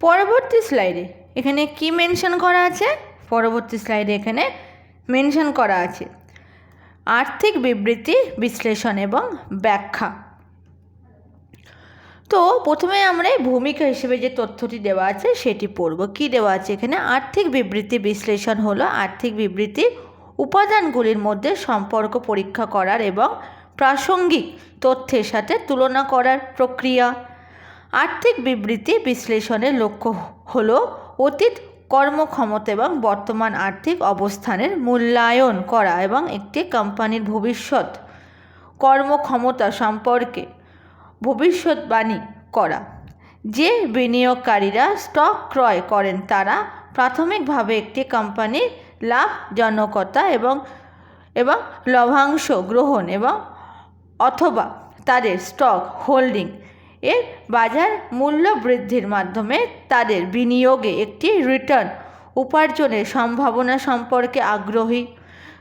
পরবর্তী স্লাইডে এখানে কি মেনশন করা আছে? পরবর্তী স্লাইডে এখানে মেনশন করা আছে আর্থিক বিবৃতি, বিশ্লেষণ এবং ব্যাখ্যা। তো প্রথমে আমরা ভূমিকা হিসেবে যে তথ্যটি দেওয়া আছে সেটি পড়ব। কি দেওয়া আছে এখানে? আর্থিক বিবৃতি, বিশ্লেষণ হলো আর্থিক বিবৃতি উপাদানগুলির মধ্যে সম্পর্ক পরীক্ষা করার এবং প্রাসঙ্গিক তথ্যের সাথে তুলনা করার প্রক্রিয়া। আর্থিক বিবৃতি বিশ্লেষণের লক্ষ্য হলো অতীত কর্মক্ষমতা এবং বর্তমান আর্থিক অবস্থানের মূল্যায়ন করা এবং একটি কোম্পানির ভবিষ্যৎ কর্মক্ষমতা সম্পর্কে ভবিষ্যৎবাণী করা। যে বিনিয়োগকারীরা স্টক ক্রয় করেন, তারা প্রাথমিকভাবে একটি কোম্পানির লাভজনকতা এবং এবং লভ্যাংশ গ্রহণ এবং অথবা তাদের স্টক হোল্ডিং এর বাজার মূল্য বৃদ্ধির মাধ্যমে তাদের বিনিয়োগে একটি রিটার্ন উপার্জনের সম্ভাবনা সম্পর্কে আগ্রহী।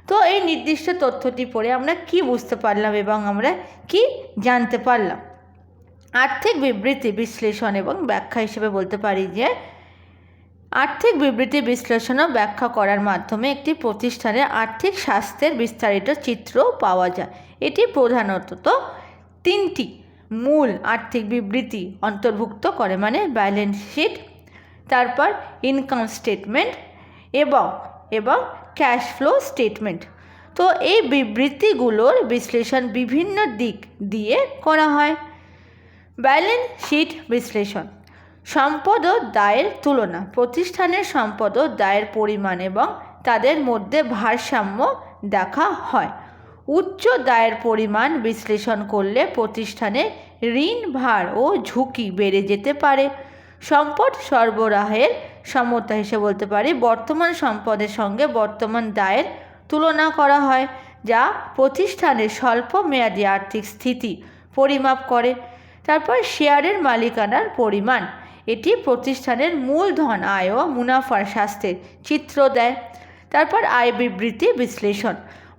তো এই নির্দিষ্ট তথ্যটি পড়ে আমরা কি বুঝতে পারলাম এবং আমরা কি জানতে পারলাম? আর্থিক বিবৃতি বিশ্লেষণ এবং ব্যাখ্যা হিসেবে বলতে পারি যে, আর্থিক বিবৃতি বিশ্লেষণ ও ব্যাখ্যা করার মাধ্যমে একটি প্রতিষ্ঠানের আর্থিক স্বাস্থ্যের বিস্তারিত চিত্র পাওয়া যায়। এটি প্রধানত তিনটি মূল আর্থিক বিবৃতি অন্তর্ভুক্ত করে মানে ব্যালেন্স শিট তারপর ইনকাম স্টেটমেন্ট এবং এবং ক্যাশ ফ্লো স্টেটমেন্ট তো এই বিবৃতিগুলোর বিশ্লেষণ বিভিন্ন দিক দিয়ে করা হয়। ব্যালেন্স শিট বিশ্লেষণ, সম্পদ ও দায়ের তুলনা, প্রতিষ্ঠানের সম্পদ ও দায়ের পরিমাণ এবং তাদের মধ্যে ভারসাম্য দেখা হয়। উচ্চ দায়ের পরিমাণ বিশ্লেষণ করলে প্রতিষ্ঠানে ঋণ ভার ও ঝুঁকি বেড়ে যেতে পারে। সম্পদ সরবরাহের সমতা হিসেবে বলতে পারি, বর্তমান সম্পদের সঙ্গে বর্তমান দায়ের তুলনা করা হয়, যা প্রতিষ্ঠানের স্বল্প মেয়াদী আর্থিক স্থিতি পরিমাপ করে। তারপর শেয়ারের মালিকানার পরিমাণ, এটি প্রতিষ্ঠানের মূলধন আয় ও মুনাফার স্বাস্থ্যের চিত্র দেয়। তারপর আয় বিবৃতি বিশ্লেষণ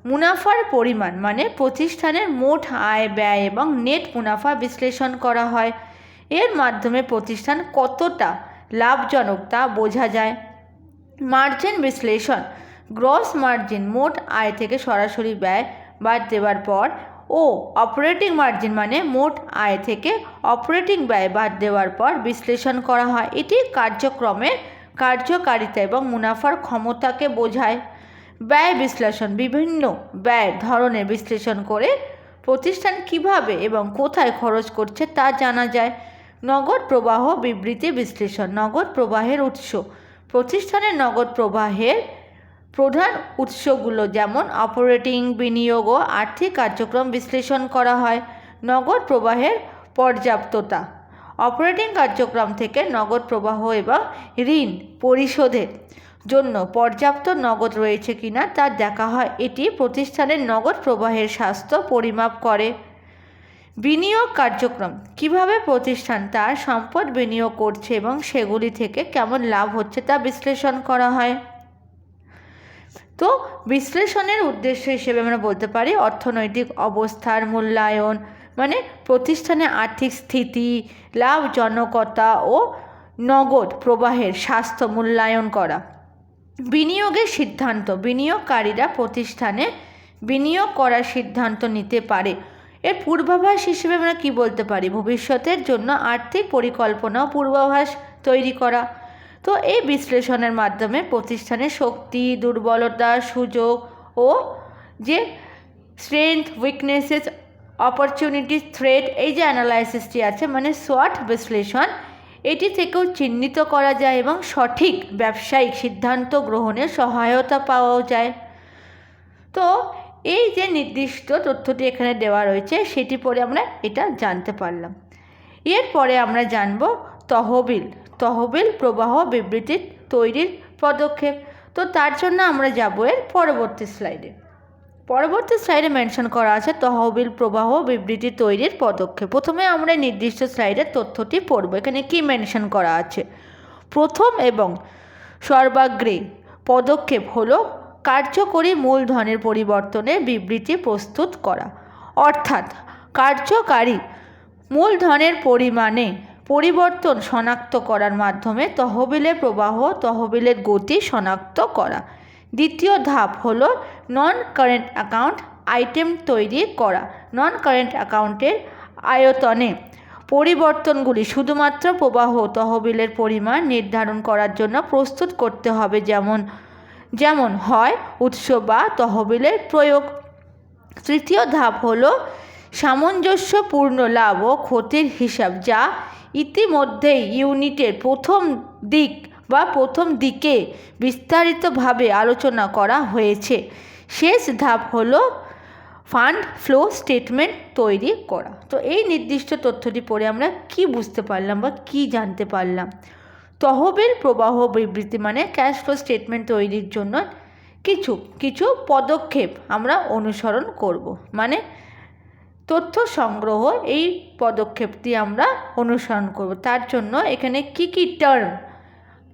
মুনাফার পরিমাণ মানে প্রতিষ্ঠানের মোট আয়, ব্যয় এবং নেট মুনাফা বিশ্লেষণ করা হয়। এর মাধ্যমে প্রতিষ্ঠান কতটা লাভজনক তা বোঝা যায়। মার্জিন বিশ্লেষণ গ্রস মার্জিন মোট আয় থেকে সরাসরি ব্যয় বাদ দেওয়ার পর ও অপারেটিং মার্জিন মানে মোট আয় থেকে অপারেটিং ব্যয় বাদ দেওয়ার পর বিশ্লেষণ করা হয়। এটি কার্যক্রমের কার্যকারিতা এবং মুনাফার ক্ষমতাকে বোঝায়। ব্যয় বিশ্লেষণ, বিভিন্ন ব্যয় ধরনের বিশ্লেষণ করে প্রতিষ্ঠান কীভাবে এবং কোথায় খরচ করছে তা জানা যায়। নগদ প্রবাহ বিবৃতি বিশ্লেষণ, নগদ প্রবাহের উৎস। প্রতিষ্ঠানের নগদ প্রবাহের প্রধান উৎসগুলো যেমন অপারেটিং, বিনিয়োগ ও আর্থিক কার্যক্রম বিশ্লেষণ করা হয়। নগদ প্রবাহের পর্যাপ্ততা। অপারেটিং কার্যক্রম থেকে নগদ প্রবাহ এবং ঋণ পরিশোধের জন্য পর্যাপ্ত নগদ রয়েছে কিনা তা দেখা হয়। এটি প্রতিষ্ঠানের নগদ প্রবাহের স্বাস্থ্য পরিমাপ করে। বিনিয়োগ কার্যক্রম, কীভাবে প্রতিষ্ঠান তার সম্পদ বিনিয়োগ করছে এবং সেগুলি থেকে কেমন লাভ হচ্ছে তা বিশ্লেষণ করা হয়। তো, বিশ্লেষণের উদ্দেশ্য হিসেবে আমরা বলতে পারি অর্থনৈতিক অবস্থার মূল্যায়ন মানে প্রতিষ্ঠানের আর্থিক স্থিতি, লাভজনকতা ও নগদ প্রবাহের স্বাস্থ্য মূল্যায়ন করা। বিনিয়োগের সিদ্ধান্ত, বিনিয়োগকারীরা প্রতিষ্ঠানে বিনিয়োগ করার সিদ্ধান্ত নিতে পারে। এর পূর্বাভাস হিসেবে আমরা কী বলতে পারি? ভবিষ্যতের জন্য আর্থিক পরিকল্পনা পূর্বাভাস তৈরি করা। তো এই বিশ্লেষণের মাধ্যমে প্রতিষ্ঠানের শক্তি, দুর্বলতা, সুযোগ ও যে স্ট্রেংথ উইকনেসেস অপরচুনিটি থ্রেট এই যে অ্যানালাইসিসটি আছে মানে সোয়াট বিশ্লেষণ এটি থেকেও চিহ্নিত করা যায় এবং সঠিক ব্যবসায়িক সিদ্ধান্ত গ্রহণে সহায়তা পাওয়াও যায়। তো এই যে নির্দিষ্ট তথ্যটি এখানে দেওয়া রয়েছে, সেটি পরে আমরা এটা জানতে পারলাম। এরপরে আমরা জানব তহবিল তহবিল প্রবাহ বিবৃতি তৈরির পদক্ষেপ। তো তার জন্য আমরা যাব এর পরবর্তী স্লাইডে। পরবর্তী স্লাইডে মেনশন করা আছে তহবিল প্রবাহ বিবৃতি তৈরির পদক্ষেপ। প্রথমে আমরা নির্দিষ্ট স্লাইডের তথ্যটি পড়ব। এখানে কি মেনশন করা আছে? প্রথম এবং সর্বাগ্রে পদক্ষেপ হলো কার্যকরী মূলধনের পরিবর্তনে বিবৃতি প্রস্তুত করা। অর্থাৎ কার্যকারী মূলধনের পরিমাণে পরিবর্তন শনাক্ত করার মাধ্যমে তহবিলের প্রবাহ, তহবিলের গতি শনাক্ত করা। দ্বিতীয় ধাপ হলো নন কারেন্ট অ্যাকাউন্ট আইটেম তৈরি করা। নন কারেন্ট অ্যাকাউন্টের আয়তনে পরিবর্তনগুলি শুধুমাত্র প্রবাহ তহবিলের পরিমাণ নির্ধারণ করার জন্য প্রস্তুত করতে হবে, যেমন যেমন হয় উৎস বা তহবিলের প্রয়োগ। তৃতীয় ধাপ হলো সামঞ্জস্যপূর্ণ লাভ ও ক্ষতির হিসাব, যা ইতিমধ্যেই ইউনিটের প্রথম দিক বা প্রথম দিকে বিস্তারিতভাবে আলোচনা করা হয়েছে। শেষ ধাপ হলো ফান্ড ফ্লো স্টেটমেন্ট তৈরি করা। তো এই নির্দিষ্ট তথ্যটি পড়ে আমরা কি বুঝতে পারলাম বা কি জানতে পারলাম? তহবিল প্রবাহ বিবৃতি মানে ক্যাশ ফ্লো স্টেটমেন্ট তৈরির জন্য কিছু কিছু পদক্ষেপ আমরা অনুসরণ করব। মানে তথ্য সংগ্রহ এই পদক্ষেপটি আমরা অনুসরণ করব। তার জন্য এখানে কি কি টার্ম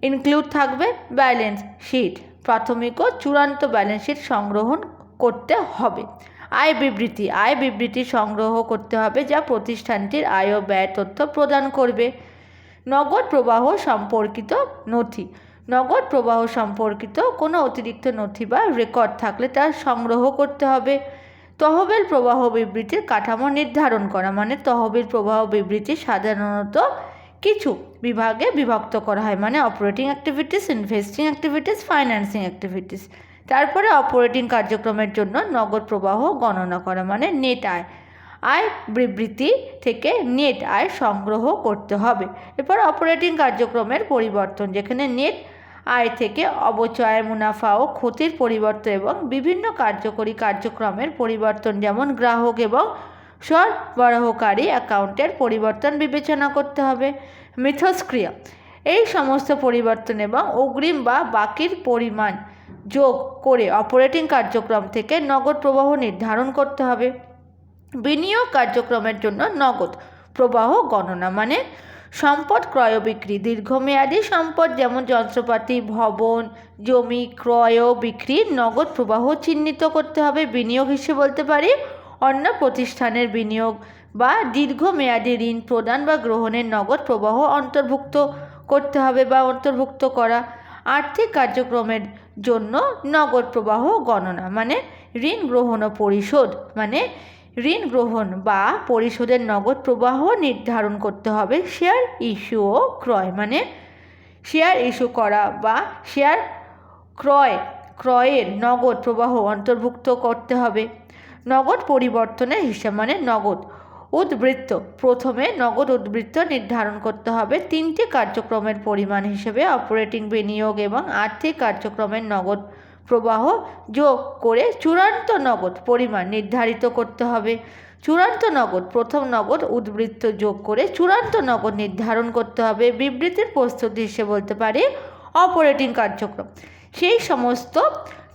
ইনক্লুড থাকবে ব্যালেন্স শিট প্রাথমিক ও চূড়ান্ত ব্যালেন্স শিট সংগ্রহণ করতে হবে। আয় বিবৃতি। আয় বিবৃতি সংগ্রহ করতে হবে যা প্রতিষ্ঠানটির আয় ও ব্যয় তথ্য প্রদান করবে। নগদ প্রবাহ সম্পর্কিত নথি। নগদ প্রবাহ সম্পর্কিত কোনো অতিরিক্ত নথি বা রেকর্ড থাকলে তা সংগ্রহ করতে হবে। তহবিল প্রবাহ বিবৃতির কাঠামো নির্ধারণ করা মানে তহবিল প্রবাহ বিবৃতি সাধারণত কিছু বিভাগে বিভক্ত করা হয় মানে operating activities investing activities financing activities তারপরে অপারেটিং কার্যক্রমের জন্য নগদ প্রবাহ গণনা করা মানে নেট আয়। আয় বিবৃতি থেকে নেট আয় সংগ্রহ করতে হবে। এরপর অপারেটিং কার্যক্রমের পরিবর্তন, যেখানে নেট আয় থেকে অবচয়, মুনাফা ও ক্ষতির পরিবর্তন এবং বিভিন্ন কার্যকরী কার্যক্রমের পরিবর্তন, যেমন গ্রাহক এবং সরবরাহকারী অ্যাকাউন্টের পরিবর্তন বিবেচনা করতে হবে। মিথস্ক্রিয়া। এই সমস্ত পরিবর্তন এবং অগ্রিম বা বাকির পরিমাণ যোগ করে অপারেটিং কার্যক্রম থেকে নগদ প্রবাহ নির্ধারণ করতে হবে। বিনিয়োগ কার্যক্রমের জন্য নগদ প্রবাহ গণনা মানে সম্পদ ক্রয় বিক্রি। দীর্ঘমেয়াদী সম্পদ যেমন যন্ত্রপাতি, ভবন, জমি, ক্রয় বিক্রি নগদ প্রবাহ চিহ্নিত করতে হবে। বিনিয়োগ হিসেবে বলতে পারি অন্য প্রতিষ্ঠানের বিনিয়োগ বা দীর্ঘমেয়াদী ঋণ প্রদান বা গ্রহণের নগদ প্রবাহ অন্তর্ভুক্ত করতে হবে বা অন্তর্ভুক্ত করা আর্থিক কার্যক্রমের জন্য নগদ প্রবাহ গণনা মানে ঋণ গ্রহণ ও পরিশোধ মানে ঋণ গ্রহণ বা পরিশোধের নগদ প্রবাহ নির্ধারণ করতে হবে শেয়ার ইস্যু ও ক্রয় মানে শেয়ার ইস্যু করা বা শেয়ার ক্রয়, ক্রয়ের নগদ প্রবাহ অন্তর্ভুক্ত করতে হবে। নগদ পরিবর্তনের হিসাব মানে নগদ উদ্বৃত্ত। প্রথমে নগদ উদ্বৃত্ত নির্ধারণ করতে হবে তিনটি কার্যক্রমের পরিমাণ হিসেবে, অপারেটিং বিনিয়োগ এবং আর্থিক কার্যক্রমের নগদ প্রবাহ যোগ করে চূড়ান্ত নগদ পরিমাণ নির্ধারিত করতে হবে। চূড়ান্ত নগদ, প্রথম নগদ উদ্বৃত্ত যোগ করে চূড়ান্ত নগদ নির্ধারণ করতে হবে। বিবৃতির প্রস্তুতি হিসেবে বলতে পারি, অপারেটিং কার্যক্রম। সেই সমস্ত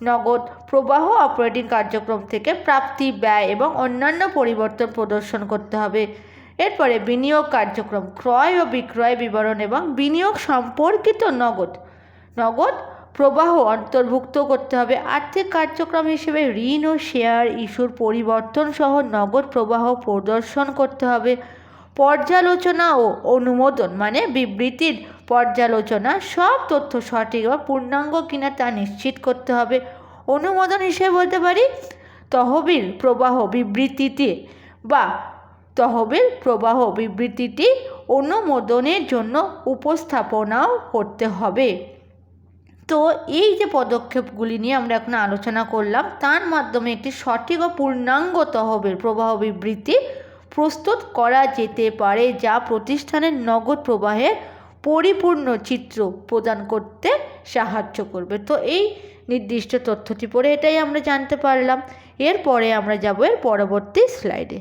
নগদ প্রবাহ অপারেটিং কার্যক্রম থেকে প্রাপ্তি, ব্যয় এবং অন্যান্য পরিবর্তন প্রদর্শন করতে হবে। এরপরে বিনিয়োগ কার্যক্রম, ক্রয় ও বিক্রয় বিবরণ এবং বিনিয়োগ সম্পর্কিত নগদ নগদ প্রবাহ অন্তর্ভুক্ত করতে হবে। আর্থিক কার্যক্রম হিসেবে ঋণ ও শেয়ার ইস্যুর পরিবর্তন সহ নগদ প্রবাহ প্রদর্শন করতে হবে। পর্যালোচনা ও অনুমোদন মানে বিবৃতির পর্যালোচনা, সব তথ্য সঠিক বা পূর্ণাঙ্গ কিনা তা নিশ্চিত করতে হবে। অনুমোদন হিসেবে বলতে পারি, তহবিল প্রবাহ বিবৃতিতে বা তহবিল প্রবাহ বিবৃতিটি অনুমোদনের জন্য উপস্থাপনাও করতে হবে। তো এই যে পদক্ষেপগুলি নিয়ে আমরা এখন আলোচনা করলাম, তার মাধ্যমে একটি সঠিক ও পূর্ণাঙ্গ তহবিল প্রবাহ বিবৃতি প্রস্তুত করা যেতে পারে যা প্রতিষ্ঠানের নগদ প্রবাহের পরিপূর্ণ চিত্র প্রদান করতে সাহায্য করবে। তো এই নির্দিষ্ট তথ্যটি পড়ে এটাই আমরা জানতে পারলাম। এরপরে আমরা যাব এর পরবর্তী স্লাইডে